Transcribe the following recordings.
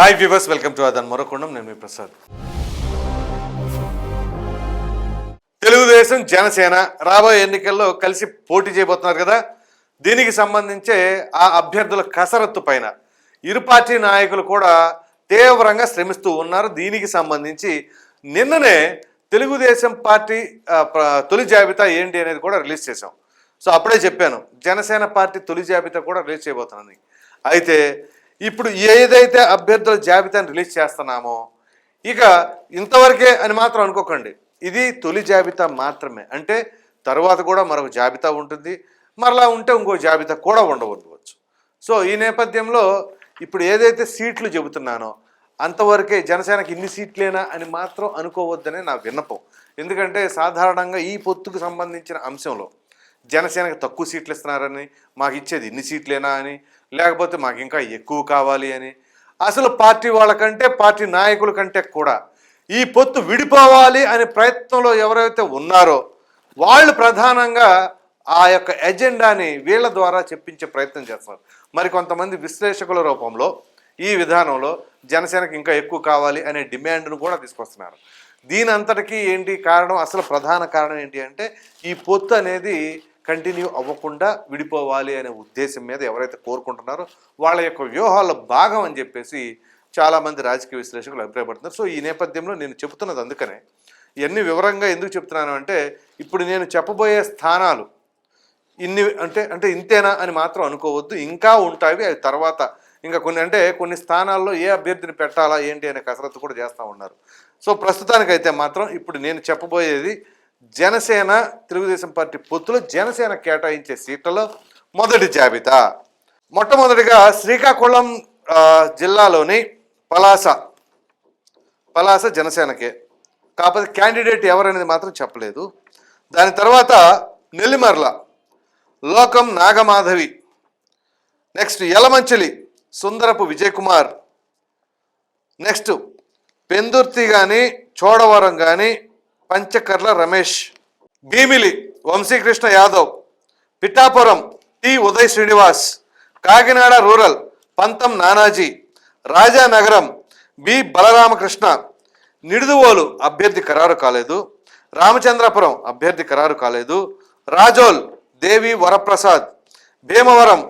Hi viewers welcome to అదన్ మరొకొండం. నేను మీ ప్రసాద్. తెలుగుదేశం జనసేన రాబోయే ఎన్నికల్లో కలిసి పోటీ చేయబోతున్నారు కదా. దీనికి సంబంధించే ఆ అభ్యర్థుల కసరత్తు పైన ఇరు పార్టీ నాయకులు కూడా తీవ్రంగా శ్రమిస్తూ ఉన్నారు. దీనికి సంబంధించి నిన్ననే తెలుగుదేశం పార్టీ తొలి జాబితా ఏంటి అనేది కూడా రిలీజ్ చేశాం. సో అప్పుడే చెప్పాను జనసేన పార్టీ తొలి జాబితా కూడా రిలీజ్ చేయబోతున్నది. అయితే ఇప్పుడు ఏదైతే అభ్యర్థుల జాబితాను రిలీజ్ చేస్తున్నామో ఇక ఇంతవరకే అని మాత్రం అనుకోకండి. ఇది తొలి జాబితా మాత్రమే. అంటే తర్వాత కూడా మరొక జాబితా ఉంటుంది. మరలా ఉంటే ఇంకో జాబితా కూడా ఉండవచ్చు సో ఈ నేపథ్యంలో ఇప్పుడు ఏదైతే సీట్లు చెబుతున్నానో అంతవరకే జనసేనకి ఇన్ని సీట్లేనా అని మాత్రం అనుకోవద్దనే నా విన్నపం. ఎందుకంటే సాధారణంగా ఈ పొత్తుకు సంబంధించిన అంశంలో జనసేనకి తక్కువ సీట్లు ఇస్తున్నారని మాకు ఇచ్చేది ఇన్ని సీట్లేనా అని లేకపోతే మాకు ఇంకా ఎక్కువ కావాలి అని. అసలు పార్టీ వాళ్ళకంటే పార్టీ నాయకుల కంటే కూడా ఈ పొత్తు విడిపోవాలి అనే ప్రయత్నంలో ఎవరైతే ఉన్నారో వాళ్ళు ప్రధానంగా ఆ యొక్క ఎజెండాని వీళ్ళ ద్వారా చెప్పించే ప్రయత్నం చేస్తున్నారు. మరి కొంతమంది విశ్లేషకుల రూపంలో ఈ విధానంలో జనసేనకి ఇంకా ఎక్కువ కావాలి అనే డిమాండ్ను కూడా తీసుకొస్తున్నారు. దీని అంతటికీ ఏంటి కారణం అసలు ప్రధాన కారణం ఏంటి అంటే ఈ పొత్తు అనేది కంటిన్యూ అవ్వకుండా విడిపోవాలి అనే ఉద్దేశం మీద ఎవరైతే కోరుకుంటున్నారో వాళ్ళ యొక్క వ్యూహాల్లో భాగం అని చెప్పేసి చాలామంది రాజకీయ విశ్లేషకులు అభిప్రాయపడుతున్నారు. సో ఈ నేపథ్యంలో నేను చెబుతున్నది అందుకనే ఇవన్నీ వివరంగా ఎందుకు చెప్తున్నాను అంటే ఇప్పుడు నేను చెప్పబోయే స్థానాలు ఇన్ని అంటే అంటే ఇంతేనా అని మాత్రం అనుకోవద్దు. ఇంకా ఉంటాయి అవి తర్వాత ఇంకా కొన్ని అంటే కొన్ని స్థానాల్లో ఏ అభ్యర్థిని పెట్టాలా ఏంటి అనే కసరత్తు కూడా చేస్తూ ఉన్నారు. సో ప్రస్తుతానికైతే మాత్రం ఇప్పుడు నేను చెప్పబోయేది జనసేన తెలుగుదేశం పార్టీ పొత్తులో జనసేన కేటాయించే సీట్లలో మొదటి జాబితా. మొట్టమొదటిగా శ్రీకాకుళం జిల్లాలోని పలాస పలాస జనసేనకే. కాకపోతే క్యాండిడేట్ ఎవరనేది మాత్రం చెప్పలేదు. దాని తర్వాత నెల్లిమర్ల లోకం నాగమాధవి నెక్స్ట్ యలమంచిలి సుందరపు విజయ్ కుమార్ నెక్స్ట్ పెందుర్తి కానీ చోడవరం కానీ Panchakarla Ramesh Bheemili Vamsikrishna Yadav Pithapuram T Uday Srinivas Kakinada rural Pantham Nanaji Rajanagaram B Balaramakrishna Nidadavolu అభ్యర్థి ఖరారు కాలేదు రామచంద్రపురం అభ్యర్థి ఖరారు కాలేదు రాజోల్ దేవి వరప్రసాద్ భీమవరం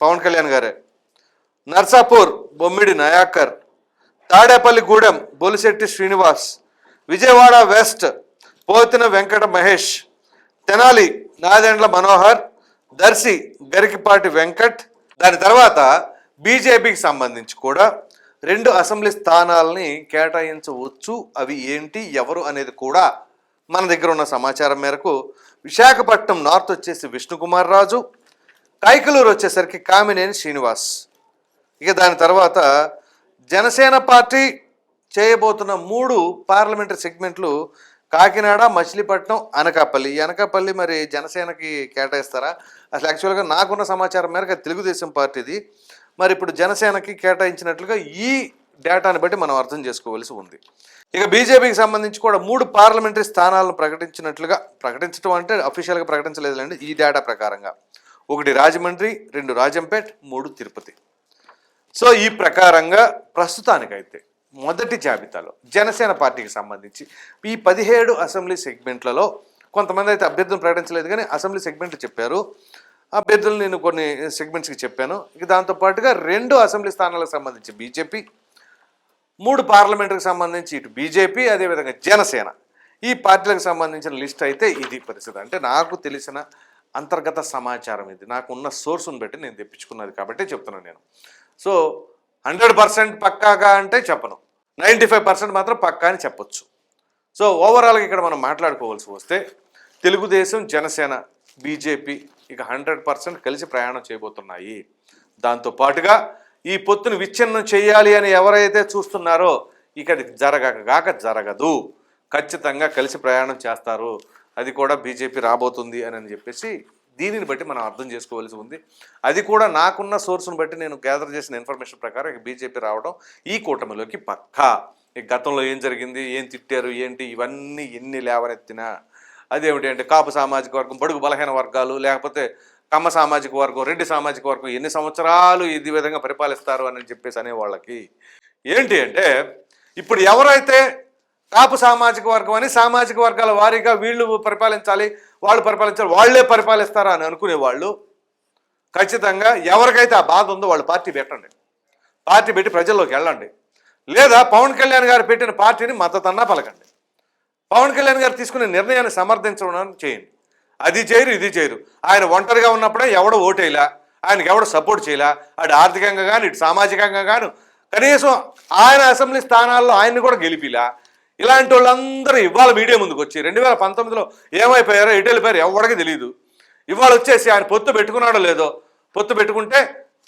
పవన్ కళ్యాణ్ గారే. నర్సాపూర్ బొమ్మిడి నయాకర్ తాడేపల్లిగూడెం బొలిశెట్టి శ్రీనివాస్ విజయవాడ వెస్ట్ పోతిన వెంకట మహేష్ తెనాలి నాదెండ్ల మనోహర్ దర్శి గరికిపాటి వెంకట్ దాని తర్వాత బీజేపీకి సంబంధించి కూడా రెండు అసెంబ్లీ స్థానాలని కేటాయించవచ్చు. అవి ఏంటి ఎవరు అనేది కూడా మన దగ్గర ఉన్న సమాచారం మేరకు విశాఖపట్నం నార్త్ వచ్చేసి విష్ణుకుమార్ రాజు కైకలూరు వచ్చేసరికి కామినేని శ్రీనివాస్. ఇక దాని తర్వాత జనసేన పార్టీ చేయబోతున్న మూడు పార్లమెంటరీ సెగ్మెంట్లు కాకినాడ మచిలీపట్నం అనకాపల్లి. అనకాపల్లి మరి జనసేనకి కేటాయిస్తారా? అసలు యాక్చువల్గా నాకున్న సమాచారం మేరకు తెలుగుదేశం పార్టీది. మరి ఇప్పుడు జనసేనకి కేటాయించినట్లుగా ఈ డేటాను బట్టి మనం అర్థం చేసుకోవాల్సి ఉంది. ఇక బీజేపీకి సంబంధించి కూడా మూడు పార్లమెంటరీ స్థానాలను ప్రకటించినట్లుగా ప్రకటించడం అంటే అఫీషియల్గా ప్రకటించలేదులేండి ఈ డేటా ప్రకారంగా. ఒకటి రాజమండ్రి రెండు రాజంపేట్ మూడు తిరుపతి. సో ఈ ప్రకారంగా ప్రస్తుతానికైతే మొదటి జాబితాలో జనసేన పార్టీకి సంబంధించి ఈ పదిహేడు అసెంబ్లీ సెగ్మెంట్లలో కొంతమంది అయితే అభ్యర్థులను ప్రకటించలేదు కానీ అసెంబ్లీ సెగ్మెంట్లు చెప్పారు. అభ్యర్థులు నేను కొన్ని సెగ్మెంట్స్కి చెప్పాను. ఇక దాంతోపాటుగా రెండు అసెంబ్లీ స్థానాలకు సంబంధించి బీజేపీ మూడు పార్లమెంటుకు సంబంధించి ఇటు బీజేపీ అదేవిధంగా జనసేన. ఈ పార్టీలకు సంబంధించిన లిస్ట్ అయితే ఇది పరిస్థితి. అంటే నాకు తెలిసిన అంతర్గత సమాచారం ఇది. నాకు ఉన్న సోర్స్ని బట్టి నేను తెప్పించుకున్నది కాబట్టి చెప్తున్నాను నేను. సో హండ్రెడ్ పర్సెంట్ పక్కాగా అంటే చెప్పను. నైంటీ ఫైవ్ పర్సెంట్ మాత్రం పక్కా అని చెప్పొచ్చు. సో ఓవరాల్గా ఇక్కడ మనం మాట్లాడుకోవాల్సి వస్తే తెలుగుదేశం జనసేన బీజేపీ ఇక హండ్రెడ్ పర్సెంట్ కలిసి ప్రయాణం చేయబోతున్నాయి. దాంతో పాటుగా ఈ పొత్తును విచ్ఛిన్నం చేయాలి అని ఎవరైతే చూస్తున్నారో ఇక అది జరగక జరగదు. ఖచ్చితంగా కలిసి ప్రయాణం చేస్తారు. అది కూడా బీజేపీ రాబోతుంది అని అని చెప్పేసి దీనిని బట్టి మనం అర్థం చేసుకోవాల్సి ఉంది. అది కూడా నాకున్న సోర్స్ను బట్టి నేను గ్యాదర్ చేసిన ఇన్ఫర్మేషన్ ప్రకారం ఇక బీజేపీ రావడం ఈ కూటమిలోకి పక్కా. గతంలో ఏం జరిగింది? ఏం తిట్టారు? ఏంటి? ఇవన్నీ ఎన్ని లేవనెత్తినా అదేమిటి అంటే కాపు సామాజిక వర్గం బడుగు బలహీన వర్గాలు లేకపోతే కమ్మ సామాజిక వర్గం రెడ్డి సామాజిక వర్గం ఎన్ని సంవత్సరాలు ఇది విధంగా పరిపాలిస్తారు అని చెప్పేసి అనే వాళ్ళకి ఏంటి అంటే ఇప్పుడు ఎవరైతే కాపు సామాజిక వర్గం అని సామాజిక వర్గాల వారీగా వీళ్ళు పరిపాలించాలి వాళ్ళు పరిపాలించాలి వాళ్ళే పరిపాలిస్తారా అని అనుకునే వాళ్ళు ఖచ్చితంగా ఎవరికైతే ఆ బాధ ఉందో వాళ్ళు పార్టీ పెట్టండి. పార్టీ పెట్టి ప్రజల్లోకి వెళ్ళండి. లేదా పవన్ కళ్యాణ్ గారు పెట్టిన పార్టీని మద్దతన్నా పలకండి. పవన్ కళ్యాణ్ గారు తీసుకునే నిర్ణయాన్ని సమర్థించడం చేయండి. అది చేయరు ఇది చేయరు. ఆయన ఒంటరిగా ఉన్నప్పుడే ఎవడో ఓటేలా ఆయనకి ఎవడో సపోర్ట్ చేయలా అటు ఆర్థికంగా కానీ ఇటు సామాజికంగా కాను కనీసం ఆయన అసెంబ్లీ స్థానాల్లో ఆయన్ని కూడా గెలిపిలా ఇలాంటి వాళ్ళందరూ ఇవాళ మీడియా ముందుకు వచ్చి రెండు వేల పంతొమ్మిదిలో ఏమైపోయారో ఎటు వెళ్ళిపోయారో ఎవరికి తెలియదు ఇవాళ వచ్చేసి ఆయన పొత్తు పెట్టుకున్నాడో లేదో పొత్తు పెట్టుకుంటే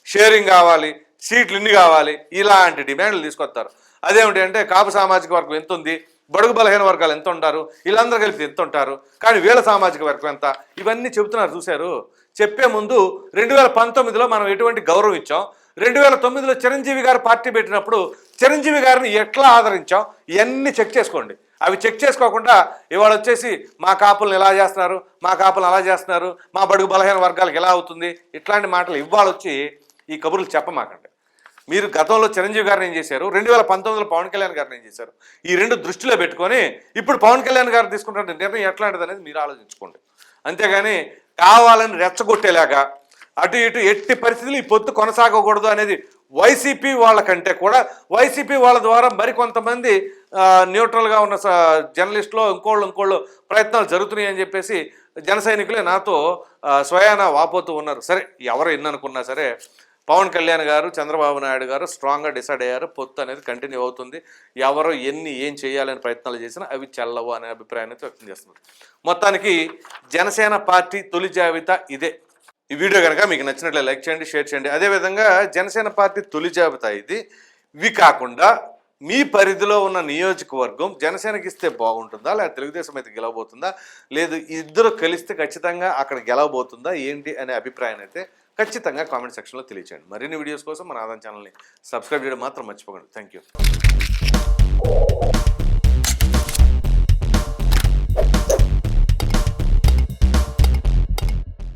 షేరింగ్ కావాలి సీట్లు ఇన్ని కావాలి ఇలాంటి డిమాండ్లు తీసుకొస్తారు. అదేమిటి అంటే కాపు సామాజిక వర్గం ఎంత ఉంది బడుగు బలహీన వర్గాలు ఎంత ఉంటారు వీళ్ళందరూ కలిపి ఎంత ఉంటారు కానీ వీళ్ళ సామాజిక వర్గం ఎంత? ఇవన్నీ చెబుతున్నారు చూశారు? చెప్పే ముందు రెండు వేల పంతొమ్మిదిలో మనం ఎటువంటి గౌరవం ఇచ్చాం రెండు వేల తొమ్మిదిలో చిరంజీవి గారు పార్టీ పెట్టినప్పుడు చిరంజీవి గారిని ఎట్లా ఆదరించాం? ఇవన్నీ చెక్ చేసుకోండి. అవి చెక్ చేసుకోకుండా ఇవాళ వచ్చేసి మా కాపులను ఎలా చేస్తున్నారు? మా కాపులను అలా చేస్తున్నారు? మా బడుగు బలహీన వర్గాలకు ఎలా అవుతుంది? ఇట్లాంటి మాటలు ఇవాళ వచ్చి ఈ కబుర్లు చెప్పమాకండి. మీరు గతంలో చిరంజీవి గారిని ఏం చేశారు? రెండు వేల పంతొమ్మిదిలో పవన్ కళ్యాణ్ గారిని ఏం చేశారు? ఈ రెండు దృష్టిలో పెట్టుకొని ఇప్పుడు పవన్ కళ్యాణ్ గారు తీసుకుంటున్న నిర్ణయం ఎట్లాంటిది అనేది మీరు ఆలోచించుకోండి. అంతేగాని కావాలని రెచ్చగొట్టేలాగా అటు ఇటు ఎట్టి పరిస్థితులు ఈ పొత్తు కొనసాగకూడదు అనేది వైసీపీ వాళ్ళకంటే కూడా. వైసీపీ వాళ్ళ ద్వారా మరికొంతమంది న్యూట్రల్గా ఉన్న స- జర్నలిస్టులు ఇంకోళ్ళు ఇంకోళ్ళు ప్రయత్నాలు జరుగుతున్నాయి అని చెప్పేసి జన సైనికులే నాతో స్వయాన వాపోతూ ఉన్నారు. సరే ఎవరు ఎన్ననుకున్నా సరే పవన్ కళ్యాణ్ గారు చంద్రబాబు నాయుడు గారు స్ట్రాంగ్గా డిసైడ్ అయ్యారు. పొత్తు అనేది కంటిన్యూ అవుతుంది. ఎవరు ఎన్ని ఏం చేయాలని ప్రయత్నాలు చేసినా అవి చల్లవు అనే అభిప్రాయాన్ని వ్యక్తం చేస్తున్నారు. మొత్తానికి జనసేన పార్టీ తొలి జాబితా ఇదే. ఈ వీడియో కనుక మీకు నచ్చినట్లే లైక్ చేయండి షేర్ చేయండి. అదేవిధంగా జనసేన పార్టీ తొలి జాబితా ఇది. ఇవి కాకుండా మీ పరిధిలో ఉన్న నియోజకవర్గం జనసేనకి ఇస్తే బాగుంటుందా? లేదా తెలుగుదేశం అయితే గెలవబోతుందా? లేదు ఇద్దరు కలిస్తే ఖచ్చితంగా అక్కడ గెలవబోతుందా? ఏంటి అనే అభిప్రాయాన్ని అయితే ఖచ్చితంగా కామెంట్ సెక్షన్లో తెలియచేయండి. మరిన్ని వీడియోస్ కోసం మన ఆదాయం ఛానల్ని సబ్స్క్రైబ్ చేయడం మాత్రం మర్చిపోకండి. Thank you